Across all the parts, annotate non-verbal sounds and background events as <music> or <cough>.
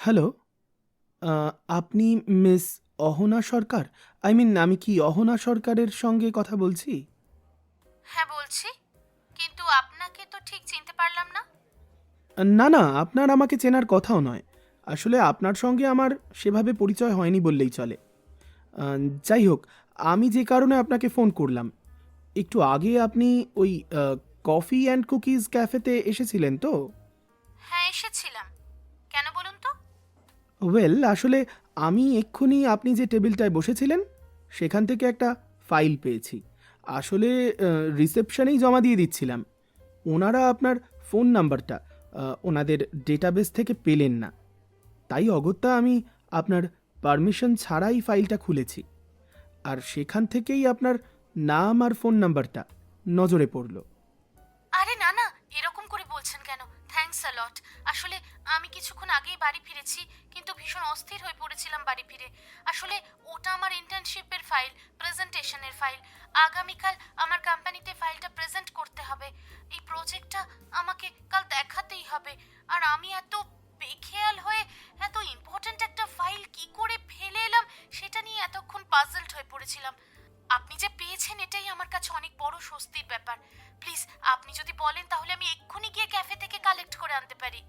Hello আপনি miss Ahana Sarkar? I mean আমি কি অহনা সরকারের সঙ্গে কথা বলছি? হ্যাঁ বলছি। কিন্তু আপনাকে তো ঠিক চিনতে পারলাম না। না না আপনার আমাকে চেনার কথাও নয়। আসলে আপনার সঙ্গে আমার সেভাবে পরিচয় হয়নি বললেই চলে। যাই হোক আমি যে কারণে আপনাকে ফোন করলাম একটু আগে আপনি ওই কফি অ্যান্ড কুকিজ ক্যাফেতে এসেছিলেন তো? হ্যাঁ এসেছিলাম। কেন বলুন? ওয়েল আসলে আমি এক্ষুনি আপনি যে টেবিলটায় বসেছিলেন, সেখান থেকে একটা ফাইল পেয়েছি। আসলে রিসেপশনেই জমা দিয়ে দিচ্ছিলাম। ওনারা আপনার ফোন নাম্বারটা ওনাদের ডেটাবেস থেকে পেলেন না। তাই অগত্যা আমি আপনার পারমিশন ছাড়াই ফাইলটা খুলেছি। আর সেখান থেকেই আপনার নাম আর ফোন নাম্বারটা নজরে পড়ল। কেন থ্যাঙ্কস আ লট আসলে আমি কিছুক্ষণ আগেই বাড়ি ফিরেছি, কিন্তু ভীষণ অস্থির হয়ে পড়েছিলাম বাড়ি ফিরে। আসলে ওটা আমার ইন্টার্নশিপের ফাইল প্রেজেন্টেশনের ফাইল আগামীকাল আমার কোম্পানিতে ফাইলটা প্রেজেন্ট করতে হবে। এই প্রজেক্টটা আমাকে কাল দেখাতেই হবে। আর আমি এত বেখেয়াল হয়ে এত ইম্পর্ট্যান্ট একটা ফাইল কি করে ফেলে এলাম, সেটা নিয়ে এতক্ষণ পাজলড হয়ে পড়েছিলাম। আপনি যে পেয়েছেন, এটাই আমার কাছে অনেক বড় স্বস্তির ব্যাপার। প্লিজ, আপনি যদি বলেন তাহলে আমি এক্ষুনি গিয়ে ক্যাফে থেকে কালেক্ট করে আনতে পারি।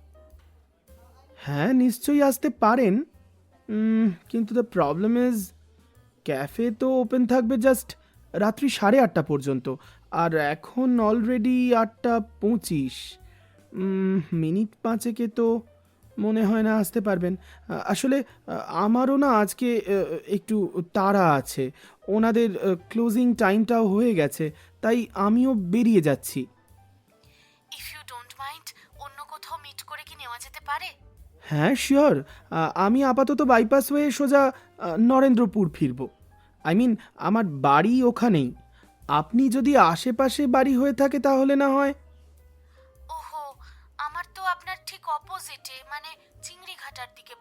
হ্যাঁ নিশ্চয়ই আসতে পারেন। কিন্তু দ্য প্রবলেম ইজ ক্যাফে তো ওপেন থাকবে জাস্ট রাত্রি সাড়ে আটটা পর্যন্ত, আর এখন অলরেডি আটটা পঁচিশ। মিনিট পাঁচেকে তো মনে হয় না আসতে পারবেন। আসলে আমারও না আজকে একটু তাড়া আছে। ওনাদের ক্লোজিং টাইমটাও হয়ে গেছে তাই আমিও বেরিয়ে যাচ্ছি। ইফ ইউ ডোন্ট মাইন্ড অন্য কোথাও মিট করে কি নেওয়া যেতে পারে? হ্যাঁ শিওর আমি আপাতত বাইপাস হয়ে সোজা নরেন্দ্রপুর ফিরব। আই মিন আমার বাড়ি ওখানেই। আপনি যদি আশেপাশে বাড়ি হয়ে থাকে তাহলে না হয়। ওহো আমার তো আপনার ঠিক অপোজিটে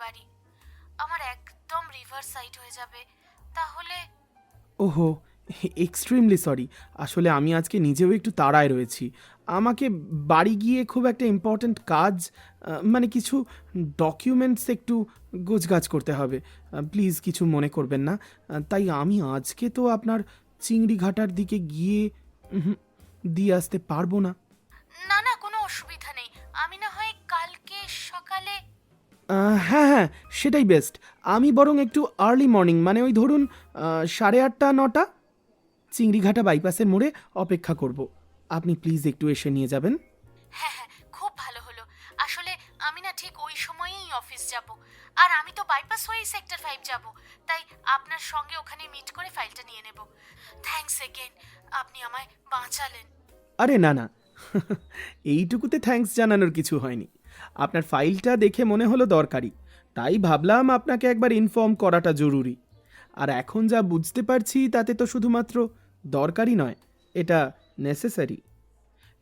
বাড়ি। আমার একদম রিভার সাইড হয়ে যাবে। তাহলে ওহো এক্সট্রিমলি সরি আসলে আমি আজকে নিজেও একটু তাড়ায় রয়েছি। আমাকে বাড়ি গিয়ে খুব একটা ইম্পর্ট্যান্ট কাজ মানে কিছু ডকুমেন্টস একটু গোছগাছ করতে হবে। প্লিজ কিছু মনে করবেন না। তাই আমি আজকে তো আপনার চিংড়ি ঘাটার দিকে গিয়ে দিয়ে আসতে পারব না। না না কোনো অসুবিধা নেই। আমি না হয় কালকে সকালে হ্যাঁ হ্যাঁ সেটাই বেস্ট আমি বরং একটু আর্লি মর্নিং মানে ওই ধরুন সাড়ে আটটা নটা চিংড়িঘাটা বাইপাসের মোড়ে অপেক্ষা করব। আপনি প্লিজ একটু এসে নিয়ে যাবেন। হ্যাঁ হ্যাঁ খুব ভালো হলো। আসলে আমি না ঠিক ওই সময়েই অফিস যাব। আর আমি তো বাইপাস হয়েই সেক্টর ফাইভ যাব। তাই আপনার সঙ্গে ওখানে মিট করে ফাইলটা নিয়ে নেব। থ্যাঙ্কস এগেন আপনি আমায় বাঁচালেন। আরে না না। <laughs> এইটুকুতে থ্যাঙ্কস জানানোর কিছু হয়নি। আপনার ফাইলটা দেখে মনে হলো দরকারি। তাই ভাবলাম আপনাকে একবার ইনফর্ম করাটা জরুরি। আর এখন যা বুঝতে পারছি তাতে তো শুধুমাত্র দরকারি নয় এটা নেসেসারি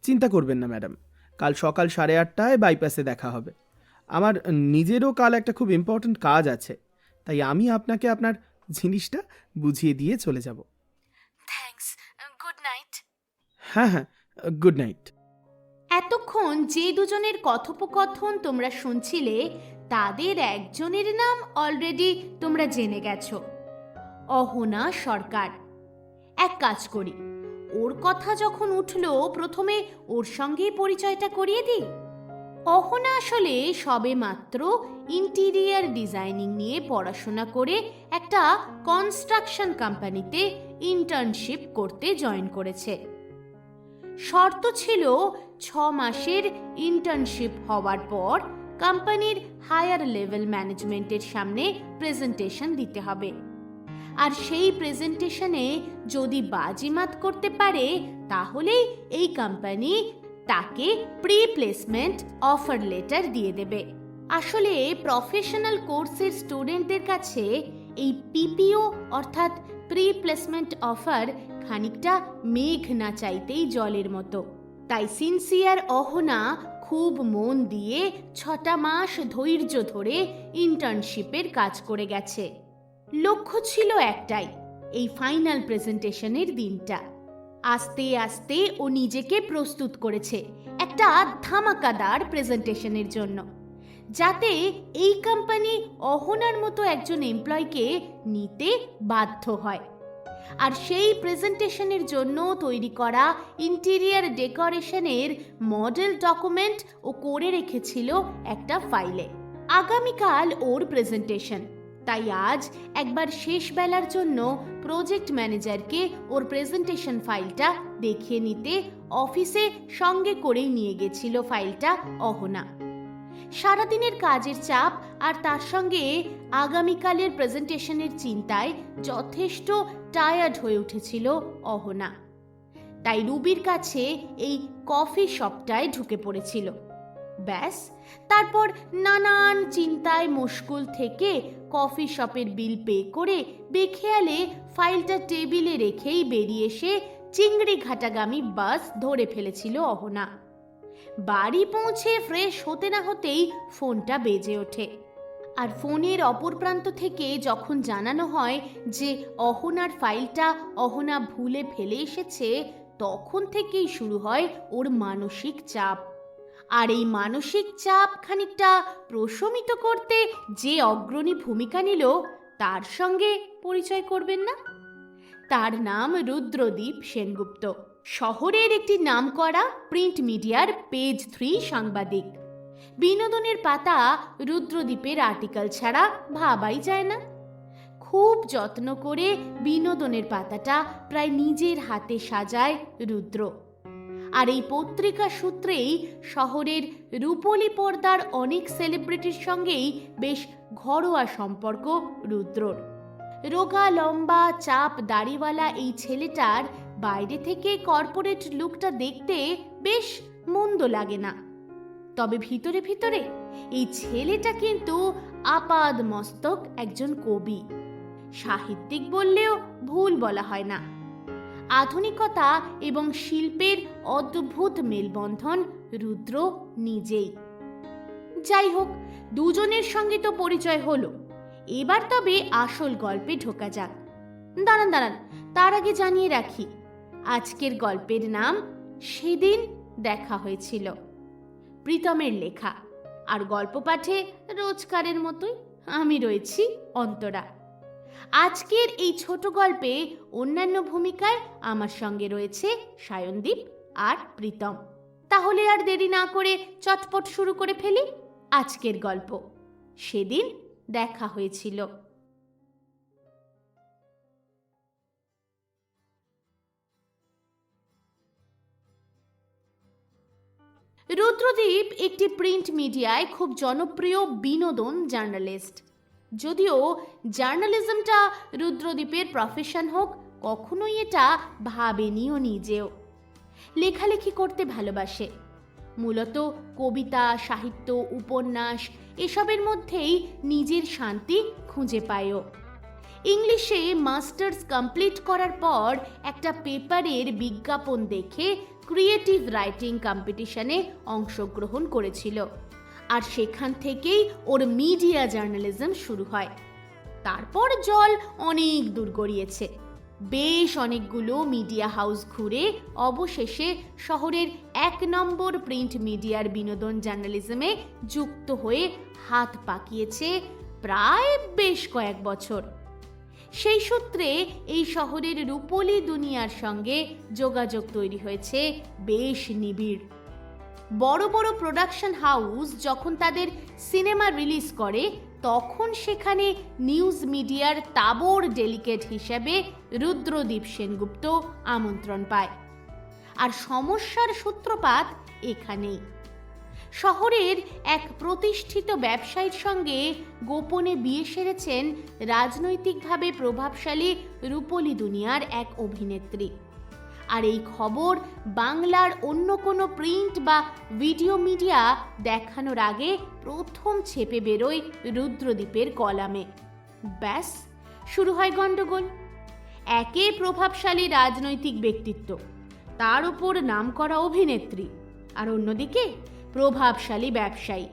চিন্তা করবেন না ম্যাডাম। কাল সকাল সাড়ে আটটায় বাইপাসে দেখা হবে। আমার নিজেরও কাল একটা খুব ইম্পর্ট্যান্ট কাজ আছে। তাই আমি আপনাকে আপনার জিনিসটা বুঝিয়ে দিয়ে চলে যাব। থ্যাঙ্কস গুড নাইট হ্যাঁ হ্যাঁ। গুড নাইট এতক্ষণ যে দুজনের কথোপকথন তোমরা শুনছিলে, তাদের একজনের নাম অলরেডি তোমরা জেনে গেছো। অহনা সরকার। এক কাজ করি, ওর কথা যখন উঠল, প্রথমে ওর সঙ্গেই পরিচয়টা করিয়ে দিই। অহনা আসলে সবে মাত্র ইন্টিরিয়ার ডিজাইনিং নিয়ে পড়াশোনা করে একটা কনস্ট্রাকশন কোম্পানিতে ইন্টার্নশিপ করতে জয়েন করেছে। শর্ত ছিল ছ মাসের ইন্টার্নশিপ হওয়ার পর কোম্পানির হায়ার লেভেল ম্যানেজমেন্টের সামনে প্রেজেন্টেশন দিতে হবে। আর সেই প্রেজেন্টেশনে যদি বাজিমাত করতে পারে তাহলেই এই কোম্পানি তাকে প্রি প্লেসমেন্ট অফার লেটার দিয়ে দেবে। আসলে প্রফেশনাল কোর্সের স্টুডেন্টদের কাছে এই পিপিও অর্থাৎ প্রি প্লেসমেন্ট অফার খানিকটা মেঘ না চাইতেই জলের মতো। তাই সিনসিয়ার অহনা খুব মন দিয়ে ছটা মাস ধৈর্য ধরে ইন্টার্নশিপের কাজ করে গেছে। লক্ষ্য ছিল একটাই, এই ফাইনাল প্রেজেন্টেশনের দিনটা। আস্তে আস্তে ও নিজেকে প্রস্তুত করেছে একটা ধামাকাদার প্রেজেন্টেশনের জন্য। যাতে এই কোম্পানি অহনার মতো একজন এমপ্লয়কে নিতে বাধ্য হয়। আর সেই প্রেজেন্টেশনের জন্য তৈরি করা ইন্টেরিয়ার ডেকোরেশনের মডেল ডকুমেন্ট ও করে রেখেছিল একটা ফাইলে। আগামীকাল ওর প্রেজেন্টেশন। তাই আজ একবার শেষ বেলার জন্য প্রজেক্ট ম্যানেজারকে ওর প্রেজেন্টেশন ফাইলটা দেখিয়ে নিতে অফিসে সঙ্গে করেই নিয়ে গেছিল ফাইলটা অহনা। সারাদিনের কাজের চাপ আর তার সঙ্গে আগামীকালের প্রেজেন্টেশনের চিন্তায় যথেষ্ট টায়ার্ড হয়ে উঠেছিল অহনা। তাই রুবির কাছে এই কফি শপটায় ঢুকে পড়েছিল। ব্যাস, তারপর নানান চিন্তায় মুশকুল থেকে কফি শপের বিল পে করে বেখেয়ালে ফাইলটা টেবিলে রেখেই বেরিয়ে এসে চিংড়ি ঘাটাগামী বাস ধরে ফেলেছিল অহনা। বাড়ি পৌঁছে ফ্রেশ হতে না হতেই ফোনটা বেজে ওঠে। আর ফোনের অপর প্রান্ত থেকে যখন জানানো হয় যে অহনার ফাইলটা অহনা ভুলে ফেলে এসেছে, তখন থেকেই শুরু হয় ওর মানসিক চাপ। আর এই মানসিক চাপ খানিকটা প্রশমিত করতে যে অগ্রণী ভূমিকা নিল, তার সঙ্গে পরিচয় করবেন না? তার নাম রুদ্রদীপ সেনগুপ্ত। শহরের একটি নামকরা প্রিন্ট মিডিয়ার পেজ থ্রি সাংবাদিক। বিনোদনের পাতা রুদ্রদ্বীপের আর্টিকেল ছাড়া ভাবাই যায় না। খুব যত্ন করে বিনোদনের পাতাটা প্রায় নিজের হাতে সাজায় রুদ্র। আর এই পত্রিকা সূত্রেই শহরের রূপলি পর্দার অনেক সেলিব্রিটির সঙ্গেই বেশ ঘরোয়া সম্পর্ক রুদ্রর। রোগা, লম্বা, চাপ, দাড়িওয়ালা এই ছেলেটার বাইরে থেকে কর্পোরেট লুকটা দেখতে বেশ মন্দ লাগে না। তবে ভিতরে ভিতরে এই ছেলেটা কিন্তু আপাদ মস্তক একজন কবি। সাহিত্যিক বললেও ভুল বলা হয় না। আধুনিকতা এবং শিল্পের অদ্ভুত মেলবন্ধন রুদ্র নিজেই। যাই হোক, দুজনের সঙ্গে তো পরিচয় হলো। এবার তবে আসল গল্পে ঢোকা যাক। দাঁড়ান দাঁড়ান, তার আগে জানিয়ে রাখি, আজকের গল্পের নাম সেদিন দেখা হয়েছিল। প্রীতমের লেখা। আর গল্প পাঠে রোজকারের মতোই আমি রয়েছি অন্তরা। আজকের এই ছোট গল্পে অন্যান্য ভূমিকায় আমার সঙ্গে রয়েছে সায়নদীপ আর প্রীতম। তাহলে আর দেরি না করে চটপট শুরু করে ফেলি আজকের গল্প। সেদিন দেখা হয়েছিল। রুদ্রদীপ একটি প্রিন্ট মিডিয়ায় খুব জনপ্রিয় বিনোদন জার্নালিস্ট। যদিও জার্নালিজমটা রুদ্রদীপের প্রফেশন হোক, কখনোই এটা ভাবেনিও নিজেও। লেখালেখি করতে ভালোবাসে। মূলত কবিতা, সাহিত্য, উপন্যাস, এসবের মধ্যেই নিজের শান্তি খুঁজে পায়ও। ইংলিশে মাস্টার্স কমপ্লিট করার পর একটা পেপারের বিজ্ঞাপন দেখে ক্রিয়েটিভ রাইটিং কম্পিটিশনে অংশগ্রহণ করেছিল। আর সেখান থেকেই ওর মিডিয়া জার্নালিজম শুরু হয়। তারপর জল অনেক দূর গড়িয়েছে। বেশ অনেকগুলো মিডিয়া হাউস ঘুরে অবশেষে শহরের এক নম্বর প্রিন্ট মিডিয়ার বিনোদন জার্নালিজমে যুক্ত হয়ে হাত পাকিয়েছে প্রায় বেশ কয়েক বছর। সেই সূত্রে এই শহরের রূপলি দুনিয়ার সঙ্গে যোগাযোগ তৈরি হয়েছে বেশ নিবিড়। বড় বড় প্রোডাকশন হাউস যখন তাদের সিনেমা রিলিজ করে, তখন সেখানে নিউজ মিডিয়ার তাবড় ডেলিকেট হিসেবে রুদ্রদীপ সেনগুপ্ত আমন্ত্রণ পায়। আর সমস্যার সূত্রপাত এখানেই। শহরের এক প্রতিষ্ঠিত ব্যবসায়ীর সঙ্গে গোপনে বিয়ে সেরেছেন রাজনৈতিকভাবে প্রভাবশালী রূপলী দুনিয়ার এক অভিনেত্রী। আর এই খবর বাংলার অন্য কোনো প্রিন্ট বা ভিডিও মিডিয়া দেখানোর আগে প্রথম ছেপে বেরোয় রুদ্রদ্বীপের কলামে। ব্যাস, শুরু হয় গণ্ডগোল। একে প্রভাবশালী রাজনৈতিক ব্যক্তিত্ব, তার উপর নামকরা অভিনেত্রী। আর অন্যদিকে প্রভাবশালী ব্যবসায়ী।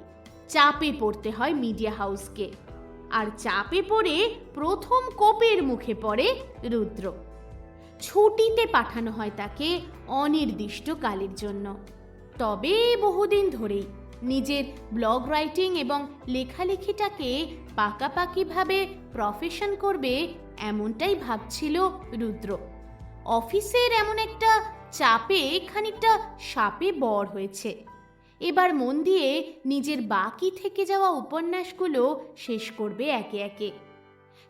চাপে পড়তে হয় মিডিয়া হাউসকে। আর চাপে পড়ে প্রথম কোপের মুখে পড়ে রুদ্র। ছুটিতে পাঠানো হয় তাকে অনির্দিষ্টকালের জন্য। তবে বহুদিন ধরেই নিজের ব্লগ রাইটিং এবং লেখালেখিটাকে পাকাপাকিভাবে প্রফেশন করবে এমনটাই ভাবছিল রুদ্র। অফিসের এমন একটা চাপে খানিকটা সাপে বর হয়েছে। এবার মন দিয়ে নিজের বাকি থেকে যাওয়া উপন্যাসগুলো শেষ করবে একে একে।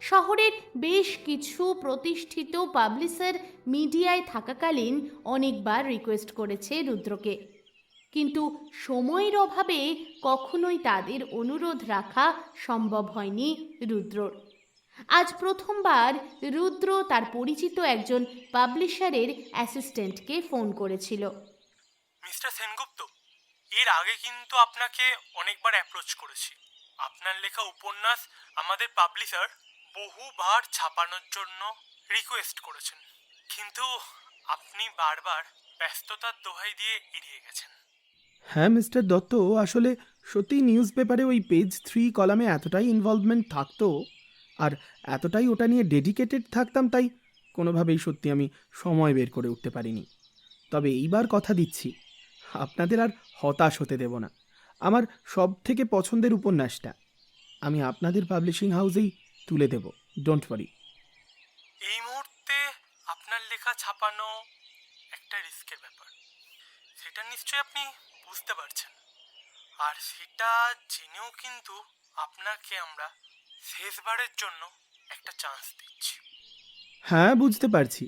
শহরের বেশ কিছু প্রতিষ্ঠিত পাবলিশার মিডিয়ায় থাকাকালীন অনেকবার রিকোয়েস্ট করেছে রুদ্রকে। কিন্তু সময়ের অভাবে কখনোই তাদের অনুরোধ রাখা সম্ভব হয়নি রুদ্রর। আজ প্রথমবার রুদ্র তার পরিচিত একজন পাবলিশারের অ্যাসিস্ট্যান্টকে ফোন করেছিল। মিস্টার সেনগুপ্ত এর আগে কিন্তু আপনাকে অনেকবার অ্যাপ্রোচ করেছি। আপনার লেখা উপন্যাস আমাদের পাবলিশার বহুবার ছাপানোর জন্য রিকোয়েস্ট করেছেন। কিন্তু আপনি বারবার ব্যস্ততার দোহাই দিয়ে এড়িয়ে গেছেন। হ্যাঁ মিস্টার দত্ত, আসলে সত্যিই নিউজ পেপারে ওই পেজ থ্রি কলামে এতটাই ইনভলভমেন্ট থাকতো, আর এতটাই ওটা নিয়ে ডেডিকেটেড থাকতাম, তাই কোনোভাবেই সত্যি আমি সময় বের করে উঠতে পারিনি। তবে এইবার কথা দিচ্ছি, আপনাদের আর হতাশ হতে দেব না। আমার সব থেকে পছন্দের উপন্যাসটা আমি আপনাদের পাবলিশিং হাউসেই তুলে দেব। ডোন্ট ওয়ারি এই মুহূর্তে আপনার লেখা ছাপানো একটা রিস্কের ব্যাপার। সেটা নিশ্চয়ই আপনি বুঝতে পারছেন। আর সেটা জেনেও কিন্তু আপনাকে আমরা শেষবারের জন্য একটা চান্স দিচ্ছি। হ্যাঁ বুঝতে পারছি।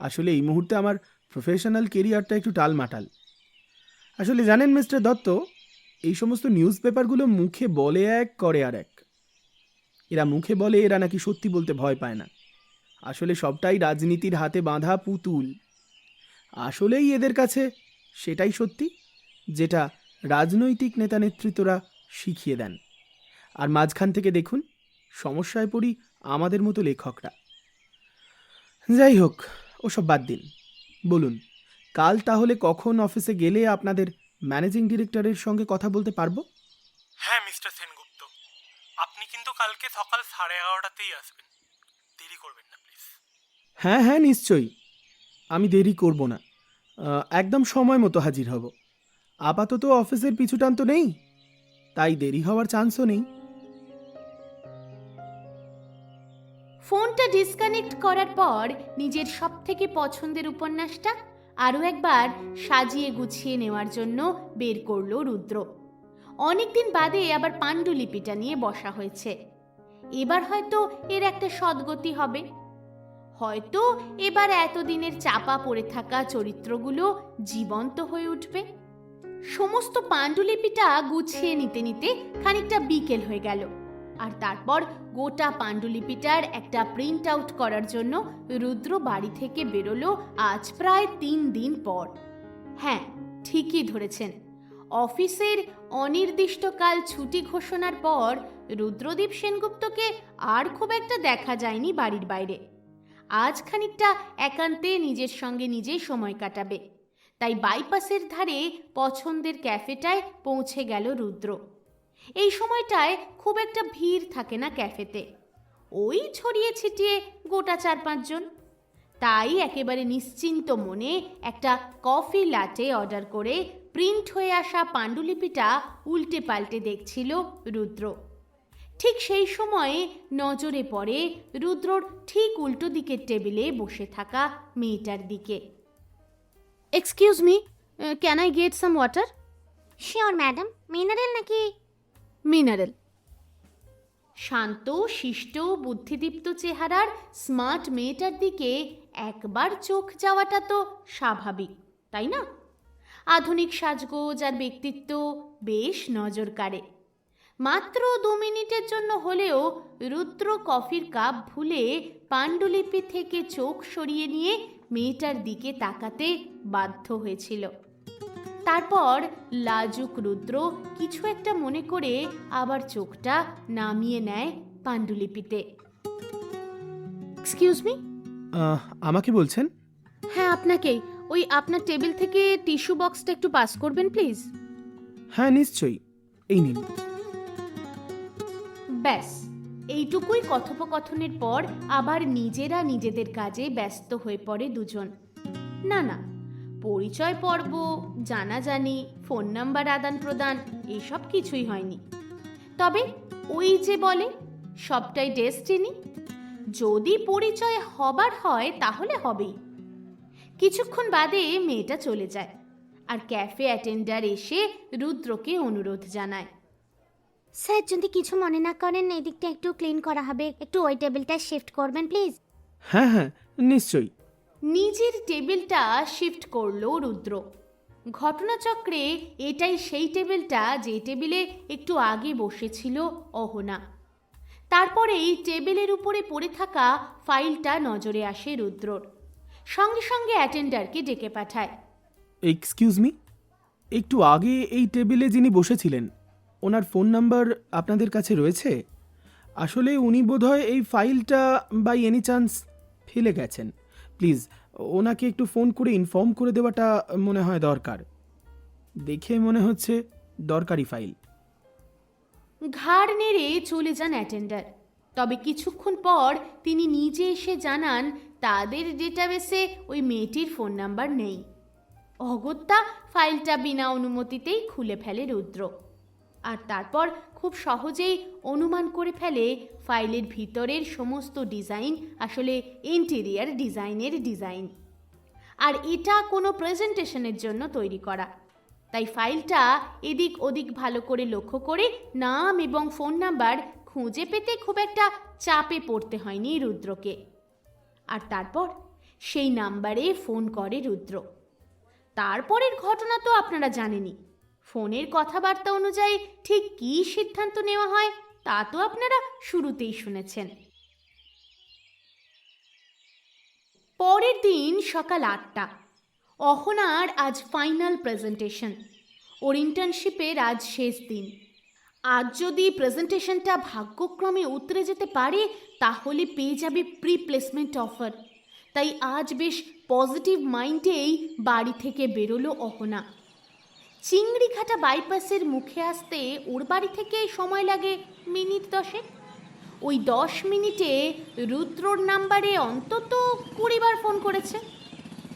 আসলে এই মুহূর্তে আমার প্রফেশনাল কেরিয়ারটা একটু টালমাটাল। আসলে জানেন মিস্টার দত্ত, এই সমস্ত নিউজ পেপারগুলো মুখে বলে এক, করে আর এক। এরা মুখে বলে, এরা নাকি সত্যি বলতে ভয় পায় না। আসলে সবটাই রাজনীতির হাতে বাঁধা পুতুল। আসলেই এদের কাছে সেটাই সত্যি, যেটা রাজনৈতিক নেতা নেতৃত্বরা শিখিয়ে দেন। আর মাঝখান থেকে দেখুন, সমস্যায় পড়ি আমাদের মতো লেখকরা। যাই হোক, ওসব বাদ দিন। বলুন। কাল তাহলে কখন অফিসে গেলে আপনাদের ম্যানেজিং ডিরেক্টরের সঙ্গে কথা বলতে পারব? হ্যাঁ মিস্টার সেনগুপ্ত। আপনি কিন্তু কালকে সকাল সাড়ে এগারোটাতেই আসবেন। দেরি করবেন না প্লিজ। হ্যাঁ হ্যাঁ নিশ্চয়ই। আমি দেরি করব না। আহ, একদম সময় মতো হাজির হব। আপাতত অফিসের পিছুটান তো নেই তাই দেরি হওয়ার চান্সও নেই। ফোনটা ডিসকানেক্ট করার পর নিজের সব থেকে পছন্দের উপন্যাসটা আরও একবার সাজিয়ে গুছিয়ে নেওয়ার জন্য বের করল রুদ্র। অনেকদিন বাদে আবার পাণ্ডুলিপিটা নিয়ে বসা হয়েছে। এবার হয়তো এর একটা সদ্গতি হবে। হয়তো এবার এতদিনের চাপা পড়ে থাকা চরিত্রগুলো জীবন্ত হয়ে উঠবে। সমস্ত পাণ্ডুলিপিটা গুছিয়ে নিতে নিতে খানিকটা বিকেল হয়ে গেল। আর তারপর গোটা পাণ্ডুলিপিটার একটা প্রিন্ট আউট করার জন্য রুদ্র বাড়ি থেকে বেরোলো আজ প্রায় তিন দিন পর। হ্যাঁ ঠিকই ধরেছেন। অফিসের অনির্দিষ্টকাল ছুটি ঘোষণার পর রুদ্রদীপ সেনগুপ্তকে আর খুব একটা দেখা যায়নি বাড়ির বাইরে। আজ খানিকটা একান্তে নিজের সঙ্গে নিজেই সময় কাটাবে। তাই বাইপাসের ধারে পছন্দের ক্যাফেটায় পৌঁছে গেল রুদ্র। এই সময়টায় খুব একটা ভিড় থাকে না ক্যাফেতে। ওই ছড়িয়ে ছিটিয়ে গোটা চার পাঁচজন। তাই একেবারে নিশ্চিন্ত মনে একটা কফি লাটে অর্ডার করে প্রিন্ট হয়ে আসা পাণ্ডুলিপিটা উল্টে পাল্টে দেখছিল রুদ্র। ঠিক সেই সময়ে নজরে পড়ে রুদ্রর ঠিক উল্টো দিকের টেবিলে বসে থাকা মেয়েটার দিকে। Excuse me can I get some water sure madam mineral নাকি মিনারেল। শান্ত, শিষ্ট, বুদ্ধিদীপ্ত চেহারার স্মার্ট মেয়েটার দিকে একবার চোখ যাওয়াটা তো স্বাভাবিক, তাই না? আধুনিক সাজগোজ আর ব্যক্তিত্ব বেশ নজর কাড়ে। মাত্র দু মিনিটের জন্য হলেও রুদ্র কফির কাপ ভুলে পাণ্ডুলিপি থেকে চোখ সরিয়ে নিয়ে মেয়েটার দিকে তাকাতে বাধ্য হয়েছিল। তারপর লাজুক রুদ্র কিছু একটা মনে করে আবার চোখটা নামিয়ে নেয় পাণ্ডুলিপিতে। এক্সকিউজ মি আমাকে বলছেন? হ্যাঁ আপনাকেই ওই আপনার টেবিল থেকে টিস্যু বক্সটা একটু পাস করবেন প্লিজ। হ্যাঁ নিশ্চয়ই। এই নিন। ব্যাস এইটুকুই কথোপকথনের পর আবার নিজেরা নিজেদের কাজে ব্যস্ত হয়ে পড়ে দুজন। না না পরিচয় পর্ব জানাজানি ফোন নাম্বার আদান প্রদান এসব কিছুই হয়নি। তবে ওই যে বলে সবটাই ডেস্টিনি। যদি পরিচয় হবার হয় তাহলে হবেই। কিছুক্ষণ বাদে মেয়েটা চলে যায় আর ক্যাফে অ্যাটেন্ডার এসে রুদ্রকে অনুরোধ জানায়। স্যার যদি কিছু মনে না করেন এই দিকটা একটু ক্লিন করা হবে। একটু ওই টেবিলটা শিফট করবেন প্লিজ হ্যাঁ হ্যাঁ নিশ্চয়ই। নিজের টেবিলটা শিফট করল রুদ্র। ঘটনাচক্রে এটাই সেই টেবিলটা যে টেবিলে একটু আগে বসেছিল অহনা। তারপরেই টেবিলের উপরে পড়ে থাকা ফাইলটা নজরে আসে রুদ্রর। সঙ্গে সঙ্গে অ্যাটেন্ডারকে ডেকে পাঠায়। এক্সকিউজ মি একটু আগে এই টেবিলে যিনি বসেছিলেন, ওনার ফোন নাম্বার আপনাদের কাছে রয়েছে? আসলে উনি বোধহয় এই ফাইলটা বাই এনি চান্স ফেলে গেছেন। প্লিজ, ওনাকে একটু ফোন করে ইনফর্ম করে দেওয়াটা মনে হয় দরকার। দেখে মনে হচ্ছে দরকারি ফাইল। ঘাড় নেড়ে চলে যান অ্যাটেন্ডার। তবে কিছুক্ষণ পর তিনি নিজে এসে জানান, তাদের ডেটাবেসে ওই মেয়েটির ফোন নাম্বার নেই। অগত্যা, ফাইলটা বিনা অনুমতিতেই খুলে ফেলে রুদ্র। আর তারপর খুব সহজেই অনুমান করে ফেলে ফাইলের ভিতরের সমস্ত ডিজাইন, আসলে ইন্টেরিয়ার ডিজাইনের ডিজাইন। আর এটা কোনো প্রেজেন্টেশনের জন্য তৈরি করা। তাই ফাইলটা এদিক ওদিক ভালো করে লক্ষ্য করে নাম এবং ফোন নাম্বার খুঁজে পেতে খুব একটা চাপে পড়তে হয়নি রুদ্রকে। আর তারপর সেই নাম্বারে ফোন করে রুদ্র। তারপরের ঘটনা তো আপনারা জানেনই। ফোনের কথাবার্তা অনুযায়ী ঠিক কী সিদ্ধান্ত নেওয়া হয় তা তো আপনারা শুরুতেই শুনেছেন। পরের দিন সকাল আটটা, অহনার আজ ফাইনাল প্রেজেন্টেশন। ওর ইন্টার্নশিপের আজ শেষ দিন। আজ যদি প্রেজেন্টেশনটা ভাগ্যক্রমে উতরে যেতে পারে, তাহলে পেয়ে যাবে প্রি প্লেসমেন্ট অফার। তাই আজ বেশ পজিটিভ মাইন্ডেই বাড়ি থেকে বেরোলো অহনা। চিংড়িঘাটা বাইপাসের মুখে আসতে ওর বাড়ি থেকে সময় লাগে মিনিট দশেক। ওই দশ মিনিটে রুদ্রর নাম্বারে অন্তত কুড়িবার ফোন করেছে।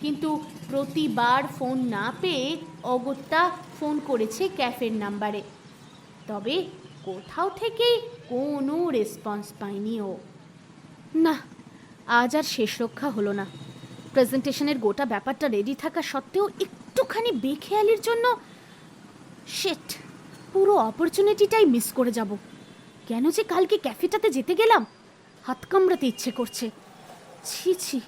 কিন্তু প্রতিবার ফোন না পেয়ে অগত্যা ফোন করেছে ক্যাফের নাম্বারে। তবে কোথাও থেকেই কোনো রেসপন্স পায়নি ও। না, আজ আর শেষ রক্ষা হলো না। প্রেজেন্টেশনের গোটা ব্যাপারটা রেডি থাকা সত্ত্বেও একটুখানি বেখেয়ালির জন্য শেট পুরো অপরচুনিটিটাই মিস করে যাব। কেন যে কালকে ক্যাফেটাতে যেতে গেলাম? হাত কামড়াতে ইচ্ছে করছে। ছি ছি।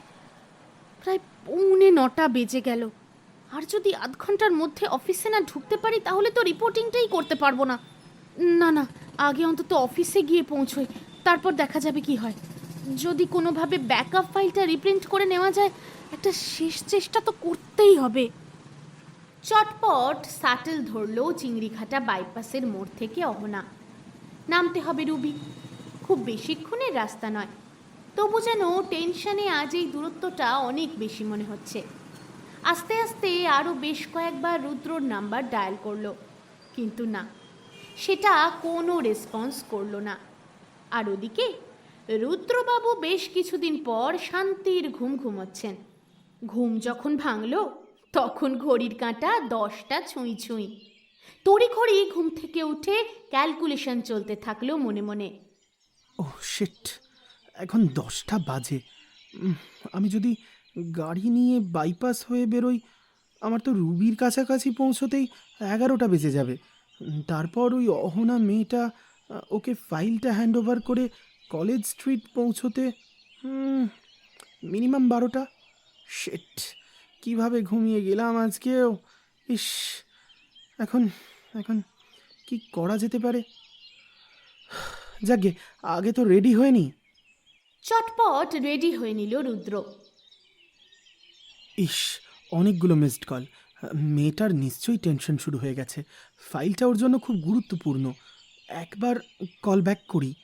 প্রায় পৌনে নটা বেজে গেল। আর যদি আধ ঘণ্টার মধ্যে অফিসে না ঢুকতে পারি, তাহলে তো রিপোর্টিংটাই করতে পারব না। না না, আগে অন্তত অফিসে গিয়ে পৌঁছোই। তারপর দেখা যাবে কি হয়। যদি কোনোভাবে ব্যাকআপ ফাইলটা রিপ্রিন্ট করে নেওয়া যায়, একটা শেষ চেষ্টা তো করতেই হবে। চটপট সাটেল ধরলো চিংড়িঘাটা বাইপাসের মোড় থেকে অহনা। নামতে হবে রুবি। খুব বেশিক্ষণের রাস্তা নয়। তবু যেন টেনশনে আজ এই দূরত্বটা অনেক বেশি মনে হচ্ছে। আস্তে আস্তে আরও বেশ কয়েকবার রুদ্রর নাম্বার ডায়াল করল। কিন্তু না, সেটা কোনো রেসপন্স করল না। আর ওদিকে রুদ্রবাবু বেশ কিছুদিন পর শান্তির ঘুম ঘুমোচ্ছেন। ঘুম যখন ভাঙল তখন ঘড়ির কাঁটা দশটা ছুঁই ছুঁই। তড়িঘড়ি ঘুম থেকে উঠে ক্যালকুলেশন চলতে থাকল মনে মনে। ও, শিট, এখন দশটা বাজে। আমি যদি গাড়ি নিয়ে বাইপাস হয়ে বেরোই, আমার তো রুবির কাছাকাছি পৌঁছতেই এগারোটা বেজে যাবে। তারপর ওই অহনা মেয়েটা ওকে ফাইলটা হ্যান্ড ওভার করে কলেজ স্ট্রিট পৌঁছতে মিনিমাম বারোটা। শেট কীভাবে ঘুমিয়ে গেলাম আজকেও? ইস এখন এখন কি করা যেতে পারে? যাকে আগে তো রেডি হয়নি চটপট রেডি হয়ে নিল রুদ্র। ইস অনেকগুলো মিসড কল মেয়েটার নিশ্চয়ই টেনশন শুরু হয়ে গেছে। ফাইলটা ওর জন্য খুব গুরুত্বপূর্ণ। একবার কল ব্যাক করি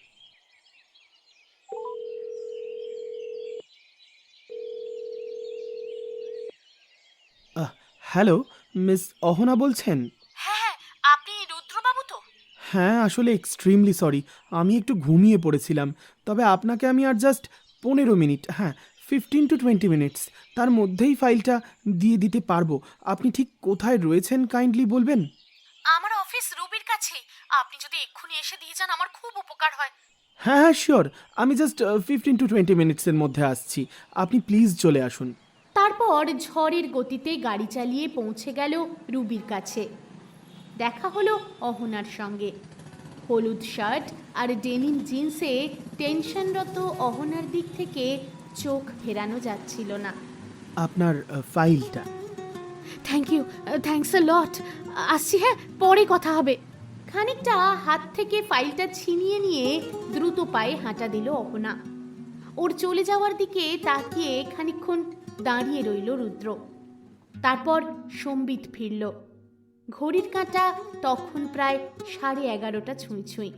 আহ, হ্যালো মিস অহনা বলছেন? হ্যাঁ হ্যাঁ আপনি রুদ্রবাবু তো? হ্যাঁ আসলে এক্সট্রিমলি সরি আমি একটু ঘুমিয়ে পড়েছিলাম তবে আপনাকে আমি আর জাস্ট পনেরো মিনিট হ্যাঁ ফিফটিন টু টোয়েন্টি মিনিটস তার মধ্যেই ফাইলটা দিয়ে দিতে পারব। আপনি ঠিক কোথায় রয়েছেন কাইন্ডলি বলবেন? আমার অফিস রুবির কাছে। আপনি যদি এক্ষুনি এসে দিয়ে যান আমার খুব উপকার হয়। হ্যাঁ হ্যাঁ শিওর আমি জাস্ট ফিফটিন টু টোয়েন্টি মিনিটসের মধ্যে আসছি। আপনি প্লিজ চলে আসুন। তারপর ঝড়ের গতিতে গাড়ি চালিয়ে পৌঁছে গেল রুবির কাছে। দেখা হলো অহনার সঙ্গে। হলুদ শার্ট আর ডেনিম জিন্সে টেনশনরত অহনার দিক থেকে চোখ ফেরানো যাচ্ছিল না। আপনার ফাইলটা। Thank you thanks a lot আসছি হ্যাঁ পরে কথা হবে। খানিকটা হাত থেকে ফাইলটা ছিনিয়ে নিয়ে দ্রুত পায়ে হাঁটা দিল অহনা। ওর চলে যাওয়ার দিকে তাকিয়ে খানিকক্ষণ দাঁড়িয়ে রইল রুদ্র। তারপর সম্বিত ফিরল। ঘড়ির কাঁটা তখন প্রায় সাড়ে এগারোটা ছুঁই ছুঁই।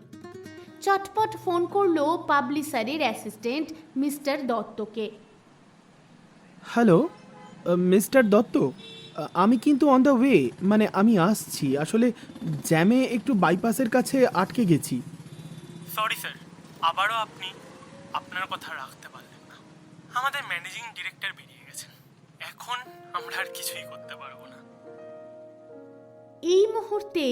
চটপট ফোন করল পাবলিসারের অ্যাসিস্ট্যান্ট মিস্টার দত্তকে। হ্যালো মিস্টার দত্ত আমি কিন্তু অন দ্য ওয়ে মানে আমি আসছি। আসলে জ্যামে একটু বাইপাসের কাছে আটকে গেছি। সরি স্যার আবারও আপনি আপনার কথা রাখতে পারলেন না। আমাদের ম্যানেজিং ডিরেক্টর এখন আমরা আর কিছুই করতে পারব না। এই মুহূর্তে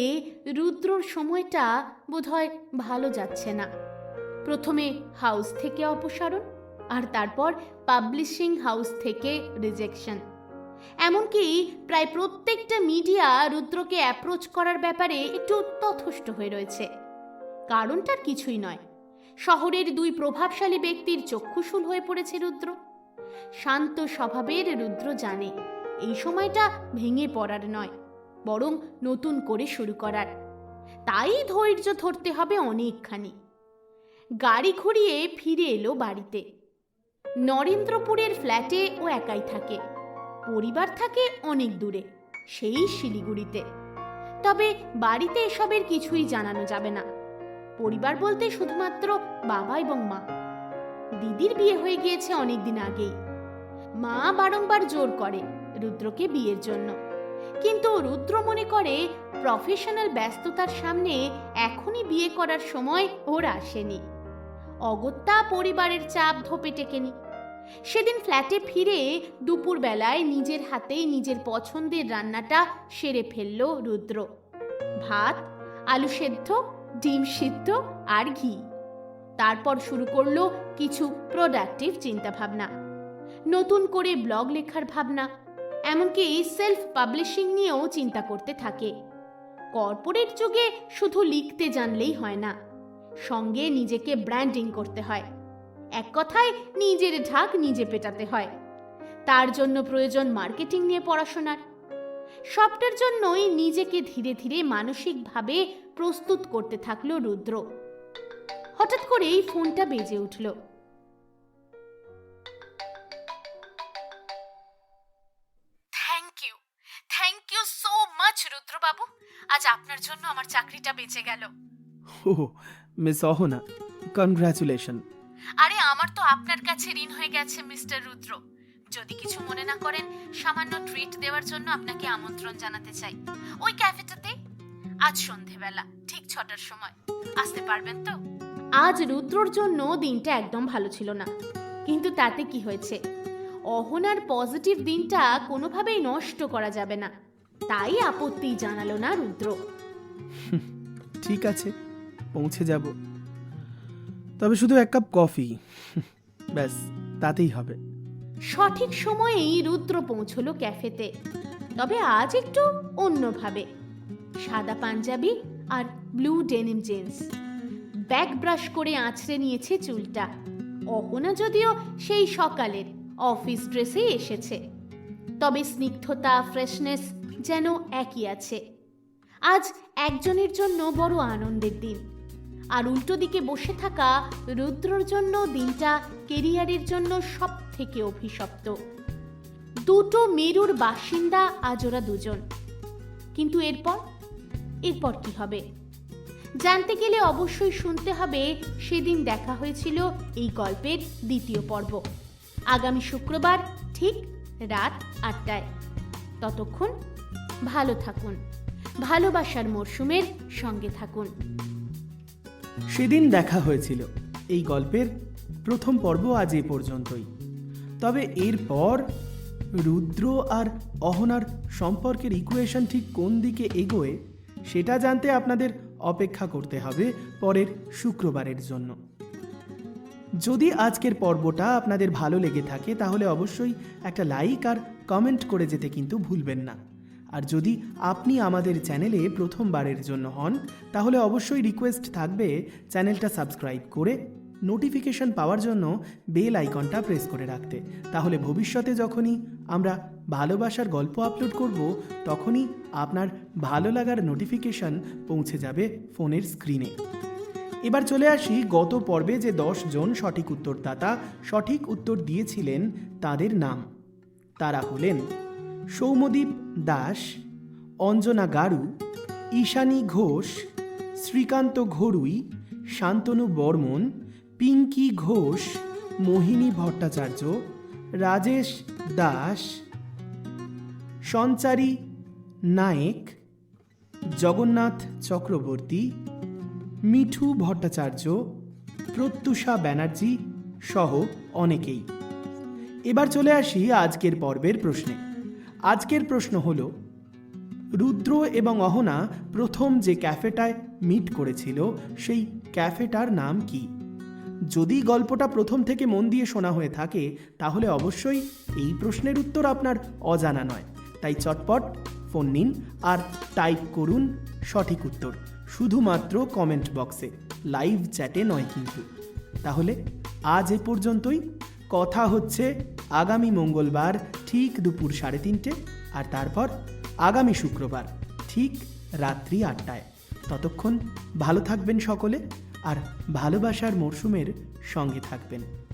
রুদ্রর সময়টা বোধহয় ভালো যাচ্ছে না। প্রথমে হাউস থেকে অপসারণ আর তারপর পাবলিশিং হাউস থেকে রিজেকশন। এমনকি প্রায় প্রত্যেকটা মিডিয়া রুদ্রকে অ্যাপ্রোচ করার ব্যাপারে একটু তথস্থ হয়ে রয়েছে। কারণটার কিছুই নয়। শহরের দুই প্রভাবশালী ব্যক্তির চক্ষুশূল হয়ে পড়েছে রুদ্র। শান্ত স্বভাবের রুদ্র জানে, এই সময়টা ভেঙে পড়ার নয়, বরং নতুন করে শুরু করার। তাই ধৈর্য ধরতে হবে অনেকখানি। গাড়ি ঘুরিয়ে ফিরে এলো বাড়িতে। নরেন্দ্রপুরের ফ্ল্যাটে ও একাই থাকে। পরিবার থাকে অনেক দূরে, সেই শিলিগুড়িতে। তবে বাড়িতে এসবের কিছুই জানানো যাবে না। পরিবার বলতে শুধুমাত্র বাবা এবং মা। দিদির বিয়ে হয়ে গিয়েছে অনেকদিন আগেই। মা বারংবার জোর করে রুদ্রকে বিয়ের জন্য। কিন্তু রুদ্র মনে করে প্রফেশনাল ব্যস্ততার সামনে এখনই বিয়ে করার সময় ওর আসেনি। অগত্যা পরিবারের চাপ ধোপে টেকেনি। সেদিন ফ্ল্যাটে ফিরে দুপুরবেলায় নিজের হাতেই নিজের পছন্দের রান্নাটা সেরে ফেলল রুদ্র। ভাত, আলু সেদ্ধ, ডিম সিদ্ধ আর ঘি। তারপর শুরু করল কিছু প্রোডাক্টিভ চিন্তাভাবনা। নতুন করে ব্লগ লেখার ভাবনা, এমনকি সেলফ পাবলিশিং নিয়েও চিন্তা করতে থাকে। কর্পোরেট যুগে শুধু লিখতে জানলেই হয় না, সঙ্গে নিজেকে ব্র্যান্ডিং করতে হয়। এক কথায়, নিজের ঢাক নিজে পেটাতে হয়। তার জন্য প্রয়োজন মার্কেটিং নিয়ে পড়াশোনার। সবটার জন্যই নিজেকে ধীরে ধীরে মানসিকভাবে প্রস্তুত করতে থাকল রুদ্র। হঠাৎ করেই ফোনটা বেজে উঠল। Thank you thank you so much রুদ্রবাবু। আজ আপনার জন্য আমার চাকরিটা বেঁচে গেল। ও মিস অহনা কনগ্রাচুলেশন। আরে আমার তো আপনার কাছে ঋণ হয়ে গেছে মিস্টার রুদ্র। যদি কিছু মনে না করেন সামান্য ট্রিট দেওয়ার জন্য আপনাকে আমন্ত্রণ জানাতে চাই। ওই ক্যাফেটাতে? আজ সন্ধেবেলা ঠিক ছটার সময়। আসতে পারবেন তো? আজ রুদ্রর জন্য দিনটা একদম ভালো ছিল না। কিন্তু তাতে কি হয়েছে? অহনার পজিটিভ দিনটা কোনোভাবেই নষ্ট করা যাবে না। তাই আপত্তি জানালো না রুদ্র। ঠিক আছে পৌঁছে যাব। তবে শুধু এক কাপ কফি। ব্যাস তাতেই হবে। সঠিক সময়েই রুদ্র পৌঁছলো ক্যাফেতে। তবে আজ একটু অন্যভাবে। সাদা পাঞ্জাবি আর blue denim jeans. Back brush করে আঁচড়ে নিয়েছে চুলটা। অহনা যদিও সেই সকালের অফিস ড্রেসেই এসেছে। তবে স্নিগ্ধতা, ফ্রেশনেস যেন একই আছে। আজ একজনের জন্য বড় আনন্দের দিন। আর উল্টো দিকে বসে থাকা রুদ্রর জন্য দিনটা কেরিয়ারের জন্য সব থেকে অভিশপ্ত। দুটো মেরুর বাসিন্দা আজ ওরা দুজন। কিন্তু এরপর? এরপর কি হবে? জানতে গেলে অবশ্যই শুনতে হবে, সেদিন দেখা হয়েছিল এই গল্পের দ্বিতীয় পর্ব। আগামী শুক্রবার ঠিক রাত আটটায়। ততক্ষণ ভালো থাকুন, ভালোবাসার মরশুমের সঙ্গে থাকুন। সেদিন দেখা হয়েছিল এই গল্পের প্রথম পর্ব আজ এ পর্যন্তই। তবে এরপর রুদ্র আর অহনার সম্পর্কের ইকুয়েশন ঠিক কোন দিকে এগোয়, সেটা জানতে আপনাদের অপেক্ষা করতে হবে পরের শুক্রবারের জন্য। যদি আজকের পর্বটা আপনাদের ভালো লেগে থাকে, তাহলে অবশ্যই একটা লাইক আর কমেন্ট করে যেতে কিন্তু ভুলবেন না। আর যদি আপনি আমাদের চ্যানেলে প্রথমবারের জন্য হন, তাহলে অবশ্যই রিকোয়েস্ট থাকবে চ্যানেলটা সাবস্ক্রাইব করে নোটিফিকেশন পাওয়ার জন্য বেল আইকনটা প্রেস করে রাখতে। তাহলে ভবিষ্যতে যখনই আমরা ভালোবাসার গল্প আপলোড করব, তখনই আপনার ভালো লাগার নোটিফিকেশন পৌঁছে যাবে ফোনের স্ক্রিনে এবার চলে আসি গত পর্বে যে দশ জন সঠিক উত্তরদাতা সঠিক উত্তর দিয়েছিলেন তাদের নাম। তারা হলেন সৌমদীপ দাস, অঞ্জনা গারু, ঈশানী ঘোষ, শ্রীকান্ত ঘরুই, শান্তনু বর্মন পিঙ্কি ঘোষ, মোহিনী ভট্টাচার্য, রাজেশ দাস, সঞ্চারী নায়েক, জগন্নাথ চক্রবর্তী, মিঠু ভট্টাচার্য, প্রত্যুষা ব্যানার্জি সহ অনেকেই। এবার চলে আসি আজকের পর্বের প্রশ্নে। আজকের প্রশ্ন হল, রুদ্র এবং অহনা প্রথম যে ক্যাফেটায় মিট করেছিল, সেই ক্যাফেটার নাম কি? যদি গল্পটা প্রথম থেকে মন দিয়ে শোনা হয়ে থাকে, তাহলে অবশ্যই এই প্রশ্নের উত্তর আপনার অজানা নয়। তাই চটপট ফোন নিন আর টাইপ করুন সঠিক উত্তর, শুধুমাত্র কমেন্ট বক্সে। লাইভ চ্যাটে নয় কিন্তু। তাহলে আজ এ পর্যন্তই। কথা হচ্ছে আগামী মঙ্গলবার ঠিক দুপুর সাড়ে তিনটে আর তারপর আগামী শুক্রবার ঠিক রাত্রি আটটায়। ততক্ষণ ভালো থাকবেন সকলে। আর ভালোবাসার মরশুমের সঙ্গে থাকবেন।